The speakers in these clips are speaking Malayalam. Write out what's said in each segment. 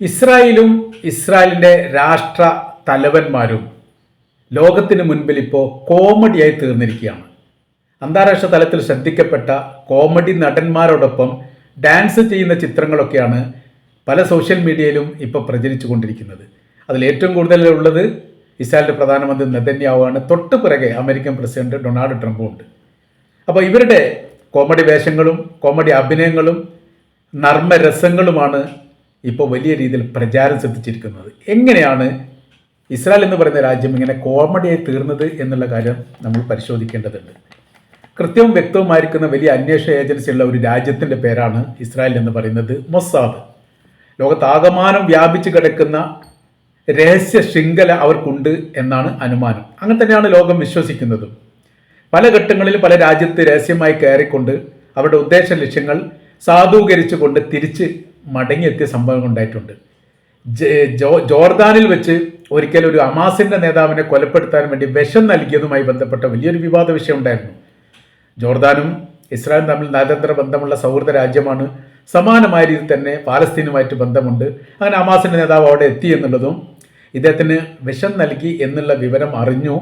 ഇസ്രായേലും ഇസ്രായേലിന്റെ രാഷ്ട്ര തലവന്മാരും ലോകത്തിന് മുൻപിൽ ഇപ്പോൾ കോമഡിയായി തീർന്നിരിക്കുകയാണ്. അന്താരാഷ്ട്ര തലത്തിൽ ശ്രദ്ധിക്കപ്പെട്ട കോമഡി നടന്മാരോടൊപ്പം ഡാൻസ് ചെയ്യുന്ന ചിത്രങ്ങളൊക്കെയാണ് പല സോഷ്യൽ മീഡിയയിലും ഇപ്പോൾ പ്രചരിച്ചു കൊണ്ടിരിക്കുന്നത്. അതിൽ ഏറ്റവും കൂടുതൽ ഉള്ളത് ഇസ്രായേലിന്റെ പ്രധാനമന്ത്രി നെതന്യാവുമാണ് തൊട്ട് പിറകെ അമേരിക്കൻ പ്രസിഡന്റ് ഡൊണാൾഡ് ട്രംപും ഉണ്ട് അപ്പോൾ ഇവരുടെ കോമഡി വേഷങ്ങളും കോമഡി അഭിനയങ്ങളും നർമ്മരസങ്ങളുമാണ് ഇപ്പോൾ വലിയ രീതിയിൽ പ്രചാരം ശ്രദ്ധിച്ചിരിക്കുന്നത്. എങ്ങനെയാണ് ഇസ്രായേൽ എന്ന് പറയുന്ന രാജ്യം ഇങ്ങനെ കോമഡിയായി തീർന്നത് എന്നുള്ള കാര്യം നമ്മൾ പരിശോധിക്കേണ്ടതുണ്ട്. കൃത്യവും വ്യക്തവുമായിരിക്കുന്ന വലിയ അന്വേഷണ ഏജൻസിയുള്ള ഒരു രാജ്യത്തിന്റെ പേരാണ് ഇസ്രായേൽ എന്ന് പറയുന്നത് മൊസാദ്. ലോകത്താകമാനം വ്യാപിച്ചു കിടക്കുന്ന രഹസ്യ ശൃംഖല അവർക്കുണ്ട് എന്നാണ് അനുമാനം. അങ്ങനെ തന്നെയാണ് ലോകം വിശ്വസിക്കുന്നതും. പല ഘട്ടങ്ങളിൽ പല രാജ്യത്ത് രഹസ്യമായി കയറിക്കൊണ്ട് അവരുടെ ഉദ്ദേശ ലക്ഷ്യങ്ങൾ സാധൂകരിച്ചുകൊണ്ട് തിരിച്ച് മടങ്ങിയെത്തിയ സംഭവങ്ങൾ ഉണ്ടായിട്ടുണ്ട്. ജോർദാനിൽ വെച്ച് ഒരിക്കൽ ഒരു അമാസിന്റെ നേതാവിനെ കൊലപ്പെടുത്താൻ വേണ്ടി വിഷം നൽകിയതുമായി ബന്ധപ്പെട്ട വലിയൊരു വിവാദ വിഷയം ഉണ്ടായിരുന്നു. ജോർദാനും ഇസ്രായേലും തമ്മിൽ നയതന്ത്ര ബന്ധമുള്ള സൗഹൃദ രാജ്യമാണ്. സമാനമായ രീതിയിൽ തന്നെ പാലസ്തീനുമായിട്ട് ബന്ധമുണ്ട്. അങ്ങനെ അമാസിന്റെ നേതാവ് അവിടെ എത്തി എന്നുള്ളതും ഇദ്ദേഹത്തിന് വിഷം നൽകി എന്നുള്ള വിവരം അറിഞ്ഞു.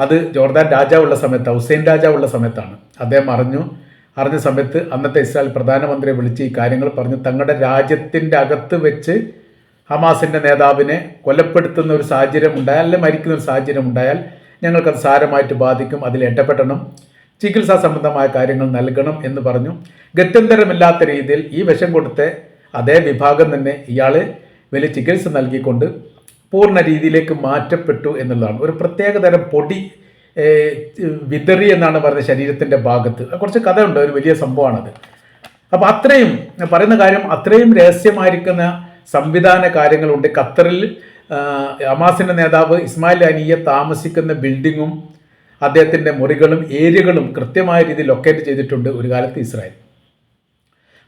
അത് ജോർദാൻ രാജാവുള്ള സമയത്ത് ഹുസൈൻ രാജാവുള്ള സമയത്താണ്. അദ്ദേഹം അറിഞ്ഞു. അറിഞ്ഞ സമയത്ത് അന്നത്തെ ഇസ്രായേൽ പ്രധാനമന്ത്രിയെ വിളിച്ച് ഈ കാര്യങ്ങൾ പറഞ്ഞ്. തങ്ങളുടെ രാജ്യത്തിന്റെ അകത്ത് വെച്ച് ഹമാസിന്റെ നേതാവിനെ കൊലപ്പെടുത്തുന്ന ഒരു സാഹചര്യം ഉണ്ടായാൽ അല്ലെങ്കിൽ മരിക്കുന്ന ഒരു സാഹചര്യം ഉണ്ടായാൽ ഞങ്ങൾക്കത് സാരമായിട്ട് ബാധിക്കും അതിൽ ഇടപെടണം ചികിത്സാ സംബന്ധമായ കാര്യങ്ങൾ നൽകണം എന്ന് പറഞ്ഞു. ഗത്യന്തരമില്ലാത്ത രീതിയിൽ ഈ വിഷം കൊടുത്ത അതേ വിഭാഗം തന്നെ ഇയാൾ വലിയ ചികിത്സ നൽകിക്കൊണ്ട് പൂർണ രീതിയിലേക്ക് മാറ്റപ്പെട്ടു എന്നുള്ളതാണ്. ഒരു പ്രത്യേകതരം പൊടി വിതറി എന്നാണ് പറയുന്നത് ശരീരത്തിന്റെ ഭാഗത്ത്. കുറച്ച് കഥയുണ്ട് ഒരു വലിയ സംഭവമാണത്. അപ്പോൾ അത്രയും പറയുന്ന കാര്യം അത്രയും രഹസ്യമായിരിക്കുന്ന സംവിധാന കാര്യങ്ങളുണ്ട്. ഖത്തറിൽ അമാസിന്റെ നേതാവ് ഇസ്മായിൽ അനിയെ താമസിക്കുന്ന ബിൽഡിങ്ങും അദ്ദേഹത്തിന്റെ മുറികളും ഏരിയകളും കൃത്യമായ രീതിയിൽ ലൊക്കേറ്റ് ചെയ്തിട്ടുണ്ട് ഒരു കാലത്ത് ഇസ്രായേൽ.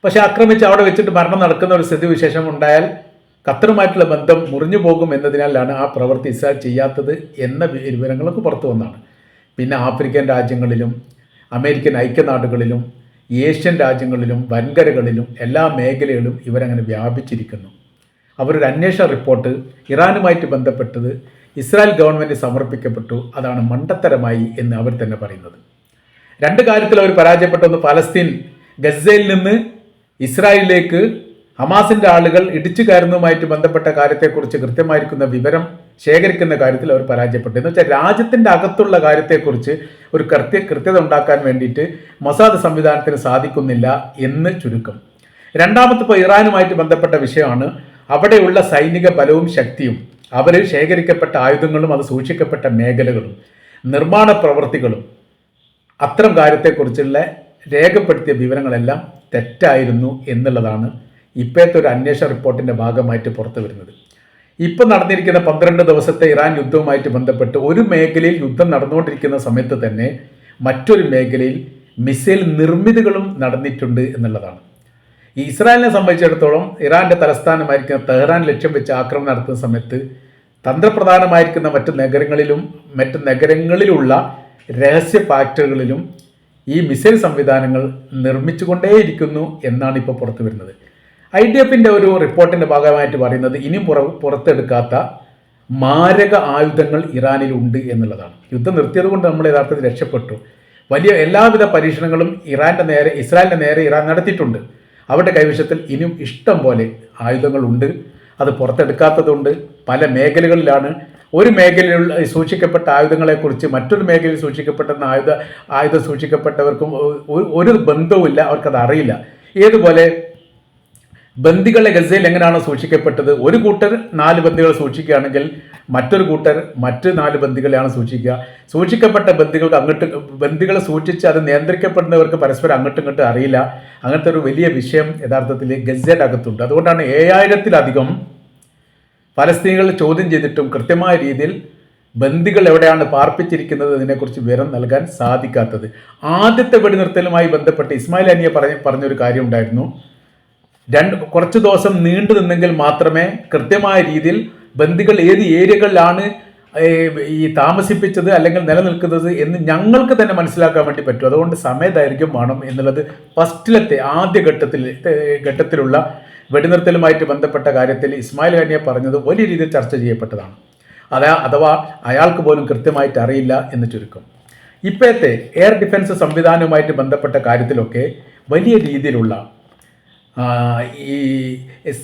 പക്ഷെ ആക്രമിച്ച് അവിടെ വെച്ചിട്ട് മരണം നടക്കുന്ന ഒരു സ്ഥിതിവിശേഷം ഉണ്ടായാൽ ഖത്തറുമായിട്ടുള്ള ബന്ധം മുറിഞ്ഞു പോകും എന്നതിനാലാണ് ആ പ്രവൃത്തി ഇസ്രായേൽ ചെയ്യാത്തത് എന്ന വിവരങ്ങളൊക്കെ പുറത്തു വന്നതാണ്. പിന്നെ ആഫ്രിക്കൻ രാജ്യങ്ങളിലും അമേരിക്കൻ ഐക്യനാടുകളിലും ഏഷ്യൻ രാജ്യങ്ങളിലും വൻകരകളിലും എല്ലാ മേഖലകളിലും ഇവരങ്ങനെ വ്യാപിച്ചിരിക്കുന്നു. അവരൊരു അന്വേഷണ റിപ്പോർട്ട് ഇറാനുമായിട്ട് ബന്ധപ്പെട്ടത് ഇസ്രായേൽ ഗവൺമെന്റ് സമർപ്പിക്കപ്പെട്ടു. അതാണ് മണ്ടത്തരമായി എന്ന് അവർ തന്നെ പറയുന്നത്. രണ്ട് കാര്യത്തിൽ അവർ പരാജയപ്പെട്ടൊന്ന് ഫലസ്തീൻ ഗസയിൽ നിന്ന് ഇസ്രായേലിലേക്ക് ഹമാസിന്റെ ആളുകൾ ഇടിച്ചു കയറുന്നതുമായിട്ട് ബന്ധപ്പെട്ട കാര്യത്തെക്കുറിച്ച് കൃത്യമായിരിക്കുന്ന വിവരം ശേഖരിക്കുന്ന കാര്യത്തിൽ അവർ പരാജയപ്പെട്ടു എന്ന് വെച്ചാൽ രാജ്യത്തിന്റെ അകത്തുള്ള കാര്യത്തെക്കുറിച്ച് ഒരു കൃത്യ കൃത്യത ഉണ്ടാക്കാൻ വേണ്ടിയിട്ട് മൊസാദ് സംവിധാനത്തിന് സാധിക്കുന്നില്ല എന്ന് ചുരുക്കം. രണ്ടാമത്തെ ഇപ്പോൾ ഇറാനുമായിട്ട് ബന്ധപ്പെട്ട വിഷയമാണ്. അവിടെയുള്ള സൈനിക ബലവും ശക്തിയും അവർ ശേഖരിക്കപ്പെട്ട ആയുധങ്ങളും അത് സൂക്ഷിക്കപ്പെട്ട മേഖലകളും നിർമ്മാണ പ്രവൃത്തികളും അത്തരം കാര്യത്തെക്കുറിച്ചുള്ള രേഖപ്പെടുത്തിയ വിവരങ്ങളെല്ലാം തെറ്റായിരുന്നു എന്നുള്ളതാണ് ഇപ്പോഴത്തെ ഒരു അന്വേഷണ റിപ്പോർട്ടിന്റെ ഭാഗമായിട്ട് പുറത്തു വരുന്നത് ഇപ്പം നടന്നിരിക്കുന്ന പന്ത്രണ്ട് ദിവസത്തെ ഇറാൻ യുദ്ധവുമായിട്ട് ബന്ധപ്പെട്ട് ഒരു മേഖലയിൽ യുദ്ധം നടന്നുകൊണ്ടിരിക്കുന്ന സമയത്ത് തന്നെ മറ്റൊരു മേഖലയിൽ മിസൈൽ നിർമ്മിതികളും നടന്നിട്ടുണ്ട് എന്നുള്ളതാണ്. ഇസ്രായേലിനെ സംബന്ധിച്ചിടത്തോളം ഇറാന്റെ തലസ്ഥാനമായിരിക്കുന്ന തെഹ്റാൻ ലക്ഷ്യം വെച്ച് ആക്രമണം നടത്തുന്ന സമയത്ത് തന്ത്രപ്രധാനമായിരിക്കുന്ന മറ്റ് നഗരങ്ങളിലും മറ്റ് നഗരങ്ങളിലുള്ള രഹസ്യ ഫാക്ടറികളിലും ഈ മിസൈൽ സംവിധാനങ്ങൾ നിർമ്മിച്ചുകൊണ്ടേയിരിക്കുന്നു എന്നാണ് ഇപ്പോൾ പുറത്തു വരുന്നത് ഐ ഡി എഫിന്റെ ഒരു റിപ്പോർട്ടിന്റെ ഭാഗമായിട്ട് പറയുന്നത് ഇനിയും പുറ പുറത്തെടുക്കാത്ത മാരക ആയുധങ്ങൾ ഇറാനിലുണ്ട് എന്നുള്ളതാണ്. യുദ്ധം നിർത്തിയത് കൊണ്ട് നമ്മൾ യഥാർത്ഥത്തിൽ രക്ഷപ്പെട്ടു. വലിയ എല്ലാവിധ പരീക്ഷണങ്ങളും ഇറാന്റെ നേരെ ഇസ്രായേലിന്റെ നേരെ ഇറാൻ നടത്തിയിട്ടുണ്ട്. അവരുടെ കൈവശത്തിൽ ഇനിയും ഇഷ്ടം പോലെ ആയുധങ്ങളുണ്ട്. അത് പുറത്തെടുക്കാത്തതുണ്ട്. പല മേഖലകളിലാണ്. ഒരു മേഖലയിൽ സൂക്ഷിക്കപ്പെട്ട ആയുധങ്ങളെക്കുറിച്ച് മറ്റൊരു മേഖലയിൽ സൂക്ഷിക്കപ്പെട്ട ആയുധ ആയുധം സൂക്ഷിക്കപ്പെട്ടവർക്കും ഒരു ബന്ധവുമില്ല. അവർക്കത് അറിയില്ല. ഏതുപോലെ ബന്ദികളെ ഗസയിൽ എങ്ങനെയാണ് സൂക്ഷിക്കപ്പെട്ടത്? ഒരു കൂട്ടർ നാല് ബന്ദികളെ സൂക്ഷിക്കുകയാണെങ്കിൽ മറ്റൊരു കൂട്ടർ മറ്റ് നാല് ബന്ദികളെയാണ് സൂക്ഷിക്കുക. സൂക്ഷിക്കപ്പെട്ട ബന്ദികൾക്ക് അങ്ങോട്ട് ബന്ദികളെ സൂക്ഷിച്ച് അത് നിയന്ത്രിക്കപ്പെടുന്നവർക്ക് പരസ്പരം അങ്ങോട്ടും ഇങ്ങോട്ടും അറിയില്ല. അങ്ങനത്തെ ഒരു വലിയ വിഷയം യഥാർത്ഥത്തിൽ ഗസയുടെ അകത്തുണ്ട് അതുകൊണ്ടാണ് ഏഴായിരത്തിലധികം ഫലസ്തീനികൾ ചോദ്യം ചെയ്തിട്ടും കൃത്യമായ രീതിയിൽ ബന്ദികൾ എവിടെയാണ് പാർപ്പിച്ചിരിക്കുന്നത് ഇതിനെക്കുറിച്ച് വിവരം നൽകാൻ സാധിക്കാത്തത്. ആദ്യത്തെ വെടിനിർത്തലുമായി ബന്ധപ്പെട്ട് ഇസ്മായിൽ അനിയ പറഞ്ഞ പറഞ്ഞൊരു കാര്യം ഉണ്ടായിരുന്നു. രണ്ട് കുറച്ച് ദിവസം നീണ്ടു നിന്നെങ്കിൽ മാത്രമേ കൃത്യമായ രീതിയിൽ ബന്ദികൾ ഏത് ഏരിയകളിലാണ് ഈ താമസിപ്പിച്ചത് അല്ലെങ്കിൽ നിലനിൽക്കുന്നത് എന്ന് ഞങ്ങൾക്ക് തന്നെ മനസ്സിലാക്കാൻ വേണ്ടി പറ്റും. അതുകൊണ്ട് സമയദൈർഘ്യം വേണം എന്നുള്ളത് ഫസ്റ്റിലത്തെ ആദ്യ ഘട്ടത്തിൽ ഘട്ടത്തിലുള്ള വെടിനിർത്തലുമായിട്ട് ബന്ധപ്പെട്ട കാര്യത്തിൽ ഇസ്മായിൽ ഖാനിയെ പറഞ്ഞത് വലിയ രീതിയിൽ ചർച്ച ചെയ്യപ്പെട്ടതാണ്. അതാ അഥവാ അയാൾക്ക് പോലും കൃത്യമായിട്ട് അറിയില്ല എന്ന് ചുരുക്കം. ഇപ്പോഴത്തെ എയർ ഡിഫൻസ് സംവിധാനവുമായിട്ട് ബന്ധപ്പെട്ട കാര്യത്തിലൊക്കെ വലിയ രീതിയിലുള്ള ഈ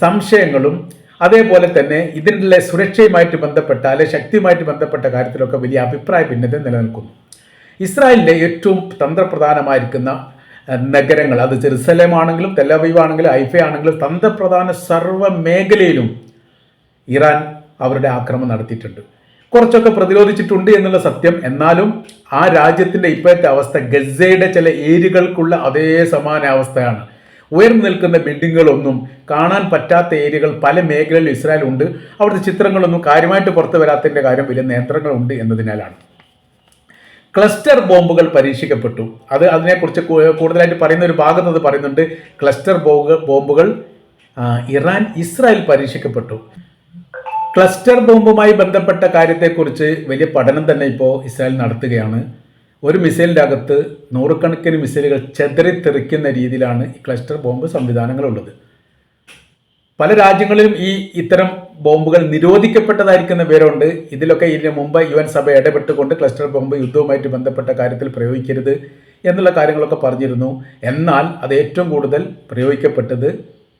സംശയങ്ങളും അതേപോലെ തന്നെ ഇതിനുള്ള സുരക്ഷയുമായിട്ട് ബന്ധപ്പെട്ട അല്ലെ ശക്തിയുമായിട്ട് ബന്ധപ്പെട്ട കാര്യത്തിലൊക്കെ വലിയ അഭിപ്രായ ഭിന്നത നിലനിൽക്കുന്നു. ഇസ്രായേലിന്റെ ഏറ്റവും തന്ത്രപ്രധാനമായിരിക്കുന്ന നഗരങ്ങൾ അത് ജെറുസലേം ആണെങ്കിലും തെലവീവ് ആണെങ്കിലും ഐഫ ആണെങ്കിലും തന്ത്രപ്രധാന സർവ മേഖലയിലും ഇറാൻ അവരുടെ ആക്രമണം നടത്തിയിട്ടുണ്ട്. കുറച്ചൊക്കെ പ്രതിരോധിച്ചിട്ടുണ്ട് എന്നുള്ള സത്യം. എന്നാലും ആ രാജ്യത്തിന്റെ ഇപ്പോഴത്തെ അവസ്ഥ ഗസയുടെ ചില ഏരികൾക്കുള്ള അതേ സമാന അവസ്ഥയാണ്. ഉയർന്നു നിൽക്കുന്ന ബിൽഡിങ്ങുകളൊന്നും കാണാൻ പറ്റാത്ത ഏരിയകൾ പല മേഖലകളിലും ഇസ്രായേൽ ഉണ്ട്. അവിടുത്തെ ചിത്രങ്ങളൊന്നും കാര്യമായിട്ട് പുറത്തു വരാത്തതിന്റെ കാര്യം വലിയ നിയന്ത്രണങ്ങളുണ്ട് എന്നതിനാലാണ്. ക്ലസ്റ്റർ ബോംബുകൾ പരീക്ഷിക്കപ്പെട്ടു. അത് അതിനെക്കുറിച്ച് കൂടുതലായിട്ട് പറയുന്ന ഒരു ഭാഗത്ത് അത് പറയുന്നുണ്ട്. ക്ലസ്റ്റർ ബോംബുകൾ ഇറാൻ ഇസ്രായേൽ പരീക്ഷിക്കപ്പെട്ടു. ക്ലസ്റ്റർ ബോംബുമായി ബന്ധപ്പെട്ട കാര്യത്തെക്കുറിച്ച് വലിയ പഠനം തന്നെ ഇപ്പോൾ ഇസ്രായേൽ നടത്തുകയാണ്. ഒരു മിസൈലിന്റെ അകത്ത് നൂറുകണക്കിന് മിസൈലുകൾ ചെതറിത്തെറിക്കുന്ന രീതിയിലാണ് ഈ ക്ലസ്റ്റർ ബോംബ് സംവിധാനങ്ങളുള്ളത്. പല രാജ്യങ്ങളിലും ഈ ഇത്തരം ബോംബുകൾ നിരോധിക്കപ്പെട്ടതായിരിക്കുന്ന പേരുണ്ട് ഇതിലൊക്കെ ഇതിന് മുമ്പ് യു എൻ സഭ ഇടപെട്ടുകൊണ്ട് ക്ലസ്റ്റർ ബോംബ് യുദ്ധവുമായിട്ട് ബന്ധപ്പെട്ട കാര്യത്തിൽ പ്രയോഗിക്കരുത് എന്നുള്ള കാര്യങ്ങളൊക്കെ പറഞ്ഞിരുന്നു. എന്നാൽ അത് ഏറ്റവും കൂടുതൽ പ്രയോഗിക്കപ്പെട്ടത്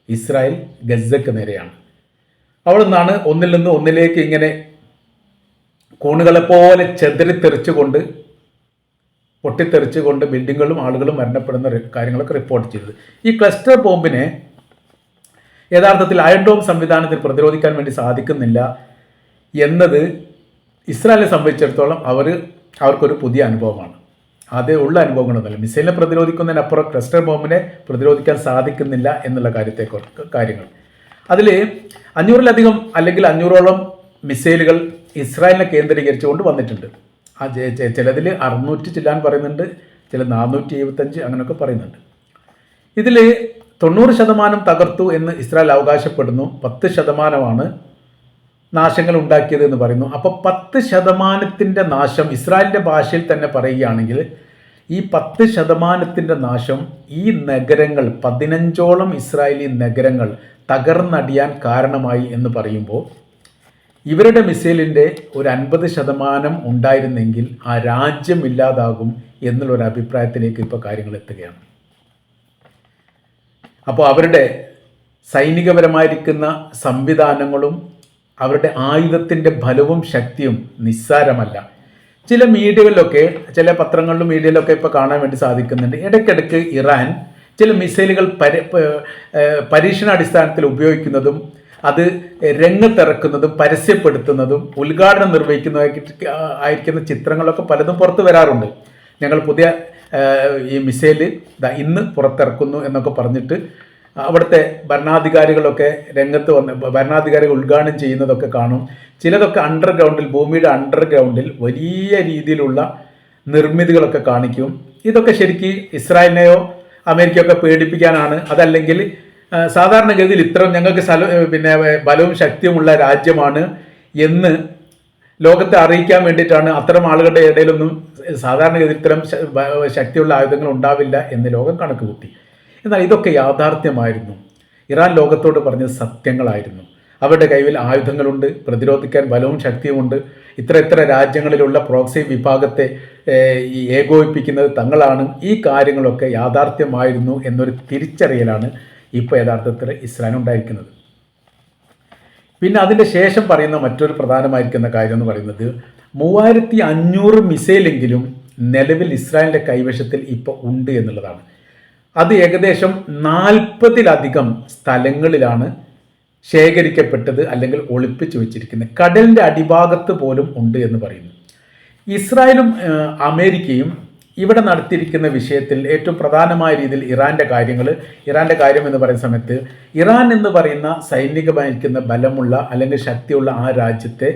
ഇസ്രായേൽ ഗസക്ക് നേരെയാണ്. അവിടെ നിന്നാണ് ഒന്നിൽ നിന്ന് ഒന്നിലേക്ക് ഇങ്ങനെ കോണുകളെ പോലെ ചെതറിത്തെറിച്ചുകൊണ്ട് പൊട്ടിത്തെറിച്ചുകൊണ്ട് ബിൽഡിങ്ങുകളും ആളുകളും മരണപ്പെടുന്ന കാര്യങ്ങളൊക്കെ റിപ്പോർട്ട് ചെയ്തത്. ഈ ക്ലസ്റ്റർ ബോംബിനെ യഥാർത്ഥത്തിൽ അയൺ ഡോം സംവിധാനത്തിൽ പ്രതിരോധിക്കാൻ വേണ്ടി സാധിക്കുന്നില്ല എന്നത് ഇസ്രായേലിനെ സംബന്ധിച്ചിടത്തോളം അവർ അവർക്കൊരു പുതിയ അനുഭവമാണ്. അതേ ഉള്ള അനുഭവങ്ങളൊന്നുമല്ല. മിസൈലിനെ പ്രതിരോധിക്കുന്നതിനപ്പുറം ക്ലസ്റ്റർ ബോംബിനെ പ്രതിരോധിക്കാൻ സാധിക്കുന്നില്ല എന്നുള്ള കാര്യത്തെ കാര്യങ്ങൾ. അതിൽ അഞ്ഞൂറിലധികം അല്ലെങ്കിൽ അഞ്ഞൂറോളം മിസൈലുകൾ ഇസ്രായേലിനെ കേന്ദ്രീകരിച്ചുകൊണ്ട് വന്നിട്ടുണ്ട്. ആ ചിലതിൽ അറുന്നൂറ്റി ചില്ലാൻ പറയുന്നുണ്ട് ചില നാനൂറ്റി എഴുപത്തഞ്ച് അങ്ങനെയൊക്കെ പറയുന്നുണ്ട്. ഇതിൽ തൊണ്ണൂറ് ശതമാനം തകർത്തു എന്ന് ഇസ്രായേൽ അവകാശപ്പെടുന്നു പത്ത് ശതമാനമാണ് നാശങ്ങൾ ഉണ്ടാക്കിയത് എന്ന് പറയുന്നു. അപ്പോൾ പത്ത് ശതമാനത്തിന്റെ നാശം ഇസ്രായേലിന്റെ ഭാഷയിൽ തന്നെ പറയുകയാണെങ്കിൽ ഈ പത്ത് ശതമാനത്തിന്റെ നാശം ഈ നഗരങ്ങൾ പതിനഞ്ചോളം ഇസ്രായേലി നഗരങ്ങൾ തകർന്നടിയാൻ കാരണമായി എന്ന് പറയുമ്പോൾ ഇവരുടെ മിസൈലിന്റെ ഒരു അൻപത് ശതമാനം ഉണ്ടായിരുന്നെങ്കിൽ ആ രാജ്യം ഇല്ലാതാകും എന്നുള്ളൊരു അഭിപ്രായത്തിലേക്ക് ഇപ്പോൾ കാര്യങ്ങൾ എത്തുകയാണ്. അപ്പോൾ അവരുടെ സൈനികപരമായിരിക്കുന്ന സംവിധാനങ്ങളും അവരുടെ ആയുധത്തിന്റെ ഫലവും ശക്തിയും നിസ്സാരമല്ല. ചില മീഡിയകളിലൊക്കെ ചില പത്രങ്ങളിലും മീഡിയയിലൊക്കെ ഇപ്പോൾ കാണാൻ വേണ്ടി സാധിക്കുന്നുണ്ട്. ഇടയ്ക്കിടയ്ക്ക് ഇറാൻ ചില മിസൈലുകൾ പരി പരീക്ഷണാടിസ്ഥാനത്തിൽ ഉപയോഗിക്കുന്നതും അത് രംഗത്തിറക്കുന്നതും പരസ്യപ്പെടുത്തുന്നതും ഉദ്ഘാടനം നിർവഹിക്കുന്ന ആയിരിക്കുന്ന ചിത്രങ്ങളൊക്കെ പലതും പുറത്തു വരാറുണ്ട്. ഞങ്ങൾ പുതിയ ഈ മിസൈൽ ദാ ഇന്ന് പുറത്തിറക്കുന്നു എന്നൊക്കെ പറഞ്ഞിട്ട് അവിടുത്തെ ഭരണാധികാരികളൊക്കെ രംഗത്ത് വന്ന് ഭരണാധികാരികൾ ഉദ്ഘാടനം ചെയ്യുന്നതൊക്കെ കാണും. ചിലതൊക്കെ അണ്ടർഗ്രൗണ്ടിൽ ഭൂമിയുടെ അണ്ടർഗ്രൗണ്ടിൽ വലിയ രീതിയിലുള്ള നിർമ്മിതികളൊക്കെ കാണിക്കും. ഇതൊക്കെ ശരിക്കും ഇസ്രായേലിനെയോ അമേരിക്കയൊക്കെ പേടിപ്പിക്കാനാണ്. അതല്ലെങ്കിൽ സാധാരണഗതിയിൽ ഇത്തരം ഞങ്ങൾക്ക് പിന്നെ ബലവും ശക്തിയുമുള്ള രാജ്യമാണ് എന്ന് ലോകത്തെ അറിയിക്കാൻ വേണ്ടിയിട്ടാണ് അത്തരം ആളുകളുടെ ഇടയിലൊന്നും സാധാരണഗതിയിൽ ഇത്തരം ശക്തിയുള്ള ആയുധങ്ങൾ ഉണ്ടാവില്ല എന്ന് ലോകം കണക്ക് കൂട്ടി. എന്നാൽ ഇതൊക്കെ യാഥാർത്ഥ്യമായിരുന്നു. ഇറാൻ ലോകത്തോട് പറഞ്ഞ സത്യങ്ങളായിരുന്നു. അവരുടെ കയ്യിൽ ആയുധങ്ങളുണ്ട് പ്രതിരോധിക്കാൻ ബലവും ശക്തിയുമുണ്ട്. ഇത്ര ഇത്ര രാജ്യങ്ങളിലുള്ള പ്രോക്സി വിഭാഗത്തെ ഈ ഏകോപിപ്പിക്കുന്നത് തങ്ങളാണ്. ഈ കാര്യങ്ങളൊക്കെ യാഥാർത്ഥ്യമായിരുന്നു എന്നൊരു തിരിച്ചറിയലാണ് ഇപ്പോൾ യഥാർത്ഥത്തിൽ ഇസ്രായേലുണ്ടായിരിക്കുന്നത് പിന്നെ അതിന്റെ ശേഷം പറയുന്ന മറ്റൊരു പ്രധാനമായിരിക്കുന്ന കാര്യം എന്ന് പറയുന്നത് മൂവായിരത്തി അഞ്ഞൂറ് മിസൈലെങ്കിലും നിലവിൽ ഇസ്രായേലിന്റെ കൈവശത്തിൽ ഇപ്പോൾ ഉണ്ട് എന്നുള്ളതാണ്. അത് ഏകദേശം നാൽപ്പതിലധികം സ്ഥലങ്ങളിലാണ് ശേഖരിക്കപ്പെട്ടത് അല്ലെങ്കിൽ ഒളിപ്പിച്ചു വെച്ചിരിക്കുന്നത്. കടലിന്റെ അടിഭാഗത്ത് പോലും ഉണ്ട് എന്ന് പറയുന്നു. ഇസ്രായേലും അമേരിക്കയും ഇവിടെ നടത്തിയിരിക്കുന്ന വിഷയത്തിൽ ഏറ്റവും പ്രധാനമായ രീതിയിൽ ഇറാന്റെ കാര്യങ്ങൾ ഇറാന്റെ കാര്യം എന്ന് പറയുന്ന സമയത്ത് ഇറാൻ എന്ന് പറയുന്ന സൈനികമായിരിക്കുന്ന ബലമുള്ള അല്ലെങ്കിൽ ശക്തിയുള്ള ആ രാജ്യത്തെ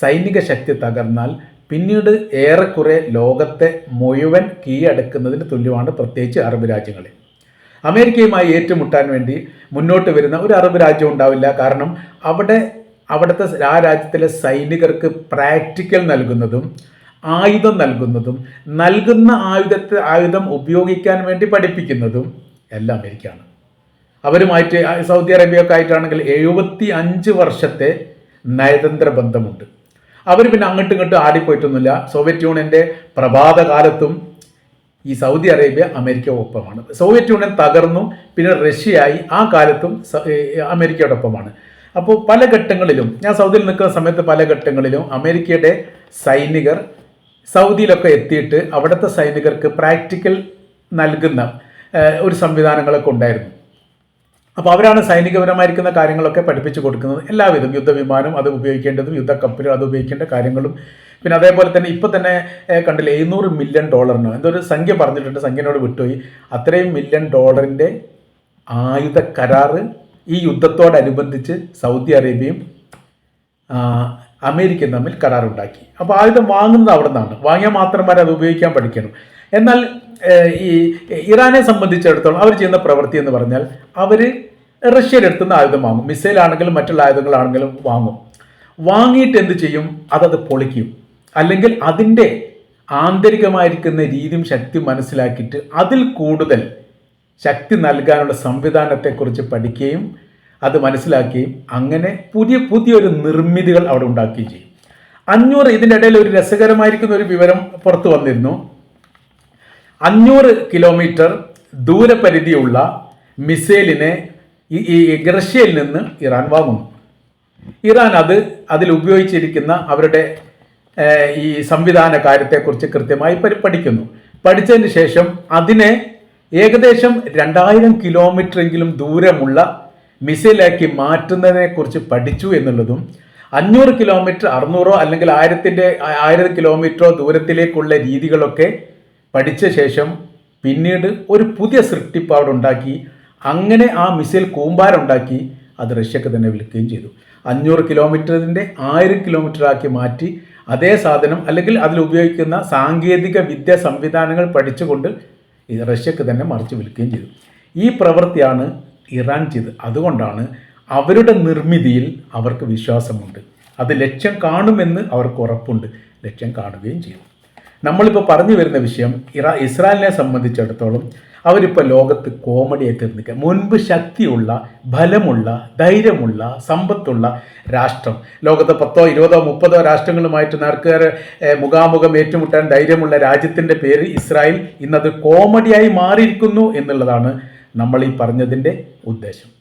സൈനിക ശക്തി തകർന്നാൽ പിന്നീട് ഏറെക്കുറെ ലോകത്തെ മുഴുവൻ കീഴടക്കുന്നതിന് തുല്യമാണ് പ്രത്യേകിച്ച് അറബ് രാജ്യങ്ങളിൽ അമേരിക്കയുമായി ഏറ്റുമുട്ടാൻ വേണ്ടി മുന്നോട്ട് വരുന്ന ഒരു അറബ് രാജ്യം ഉണ്ടാവില്ല. കാരണം അവിടെ അവിടുത്തെ ആ രാജ്യത്തിലെ സൈനികർക്ക് പ്രാക്ടിക്കൽ നൽകുന്നതും ആയുധം നൽകുന്നതും നൽകുന്ന ആയുധത്തെ ആയുധം ഉപയോഗിക്കാൻ വേണ്ടി പഠിപ്പിക്കുന്നതും എല്ലാം അമേരിക്കയാണ്. അവരുമായിട്ട് സൗദി അറേബ്യയൊക്കെ ആയിട്ടാണെങ്കിൽ എഴുപത്തി അഞ്ച് വർഷത്തെ നയതന്ത്ര ബന്ധമുണ്ട്. അവർ പിന്നെ അങ്ങോട്ടും ഇങ്ങോട്ടും ആടിപ്പോയിട്ടൊന്നുമില്ല. സോവിയറ്റ് യൂണിയന്റെ പ്രഭാത കാലത്തും ഈ സൗദി അറേബ്യ അമേരിക്ക ഒപ്പമാണ്. സോവിയറ്റ് യൂണിയൻ തകർന്നു പിന്നെ റഷ്യയായി ആ കാലത്തും അമേരിക്കയോടൊപ്പമാണ്. അപ്പോൾ പല ഘട്ടങ്ങളിലും ഞാൻ സൗദിയിൽ നിൽക്കുന്ന സമയത്ത് പല ഘട്ടങ്ങളിലും അമേരിക്കയുടെ സൈനികർ സൗദിയിലൊക്കെ എത്തിയിട്ട് അവിടുത്തെ സൈനികർക്ക് പ്രാക്ടിക്കൽ നൽകുന്ന ഒരു സംവിധാനങ്ങളൊക്കെ ഉണ്ടായിരുന്നു. അപ്പോൾ അവരാണ് സൈനികപരമായിരിക്കുന്ന കാര്യങ്ങളൊക്കെ പഠിപ്പിച്ചു കൊടുക്കുന്നത്. എല്ലാവിധം യുദ്ധവിമാനം അത് ഉപയോഗിക്കേണ്ടതും യുദ്ധക്കപ്പലും അത് ഉപയോഗിക്കേണ്ട കാര്യങ്ങളും. പിന്നെ അതേപോലെ തന്നെ ഇപ്പോൾ തന്നെ കണ്ടില്ല എഴുന്നൂറ് മില്യൺ ഡോളറിന് എന്തൊരു സംഖ്യ പറഞ്ഞിട്ടുണ്ട് സംഖ്യനോട് വിട്ടുപോയി. അത്രയും മില്യൺ ഡോളറിന്റെ ആയുധ കരാറ് ഈ യുദ്ധത്തോടനുബന്ധിച്ച് സൗദി അറേബ്യയും അമേരിക്കയും തമ്മിൽ കരാറുണ്ടാക്കി. അപ്പോൾ ആയുധം വാങ്ങുന്നത് അവിടെ നിന്നാണ് വാങ്ങിയാൽ മാത്രം വരെ അത് ഉപയോഗിക്കാൻ പഠിക്കണം. എന്നാൽ ഈ ഇറാനെ സംബന്ധിച്ചിടത്തോളം അവർ ചെയ്യുന്ന പ്രവൃത്തി എന്ന് പറഞ്ഞാൽ അവർ റഷ്യയുടെ അടുത്ത് നിന്ന് ആയുധം വാങ്ങും. മിസൈലാണെങ്കിലും മറ്റുള്ള ആയുധങ്ങളാണെങ്കിലും വാങ്ങും. വാങ്ങിയിട്ട് എന്ത് ചെയ്യും? അതത് പൊളിക്കും. അല്ലെങ്കിൽ അതിന്റെ ആന്തരികമായിരിക്കുന്ന രീതിയും ശക്തി മനസ്സിലാക്കിയിട്ട് അതിൽ കൂടുതൽ ശക്തി നൽകാനുള്ള സംവിധാനത്തെക്കുറിച്ച് പഠിക്കുകയും അത് മനസ്സിലാക്കുകയും അങ്ങനെ പുതിയ പുതിയൊരു നിർമ്മിതികൾ അവിടെ ഉണ്ടാക്കുകയും ചെയ്യും. അഞ്ഞൂറ് ഇതിന്റെ ഇടയിൽ ഒരു രസകരമായിരിക്കുന്ന ഒരു വിവരം പുറത്തു വന്നിരുന്നു. അഞ്ഞൂറ് കിലോമീറ്റർ ദൂരപരിധിയുള്ള മിസൈലിനെ ഈ റഷ്യയിൽ നിന്ന് ഇറാൻ വാങ്ങുന്നു. ഇറാൻ അത് അതിൽ ഉപയോഗിച്ചിരിക്കുന്ന അവരുടെ ഈ സംവിധാന കാര്യത്തെക്കുറിച്ച് കൃത്യമായി പഠിക്കുന്നു. പഠിച്ചതിന് ശേഷം അതിനെ ഏകദേശം രണ്ടായിരം കിലോമീറ്ററെങ്കിലും ദൂരമുള്ള മിസൈലാക്കി മാറ്റുന്നതിനെക്കുറിച്ച് പഠിച്ചു എന്നുള്ളതും അഞ്ഞൂറ് കിലോമീറ്റർ അറുന്നൂറോ അല്ലെങ്കിൽ ആയിരത്തിന്റെ ആയിരം കിലോമീറ്ററോ ദൂരത്തിലേക്കുള്ള രീതികളൊക്കെ പഠിച്ച ശേഷം പിന്നീട് ഒരു പുതിയ സൃഷ്ടിപ്പ് അവിടെ ഉണ്ടാക്കി. അങ്ങനെ ആ മിസൈൽ കൂമ്പാരുണ്ടാക്കി അത് റഷ്യക്ക് തന്നെ വിൽക്കുകയും ചെയ്തു. അഞ്ഞൂറ് കിലോമീറ്ററിന്റെ ആയിരം കിലോമീറ്റർ ആക്കി മാറ്റി അതേ സാധനം അല്ലെങ്കിൽ അതിൽ ഉപയോഗിക്കുന്ന സാങ്കേതിക വിദ്യ സംവിധാനങ്ങൾ പഠിച്ചുകൊണ്ട് റഷ്യക്ക് തന്നെ മറിച്ച് വിൽക്കുകയും ചെയ്തു. ഈ പ്രവൃത്തിയാണ് ഇറാൻ ചെയ്ത്. അതുകൊണ്ടാണ് അവരുടെ നിർമ്മിതിയിൽ അവർക്ക് വിശ്വാസമുണ്ട്. അത് ലക്ഷ്യം കാണുമെന്ന് അവർക്ക് ഉറപ്പുണ്ട്. ലക്ഷ്യം കാണുകയും ചെയ്യും. നമ്മളിപ്പോൾ പറഞ്ഞു വരുന്ന വിഷയം ഇറാ ഇസ്രായേലിനെ സംബന്ധിച്ചിടത്തോളം അവരിപ്പോൾ ലോകത്ത് കോമഡിയായി തീർന്നിക്കുക മുൻപ് ശക്തിയുള്ള ഫലമുള്ള ധൈര്യമുള്ള സമ്പത്തുള്ള രാഷ്ട്രം. ലോകത്തെ പത്തോ ഇരുപതോ മുപ്പതോ രാഷ്ട്രങ്ങളുമായിട്ട് നേർക്കുകാരെ മുഖാമുഖം ഏറ്റുമുട്ടാൻ ധൈര്യമുള്ള രാജ്യത്തിന്റെ പേര് ഇസ്രായേൽ. ഇന്നത് കോമഡിയായി മാറിയിരിക്കുന്നു എന്നുള്ളതാണ് നമ്മൾ ഈ പറഞ്ഞതിന്റെ ഉദ്ദേശം.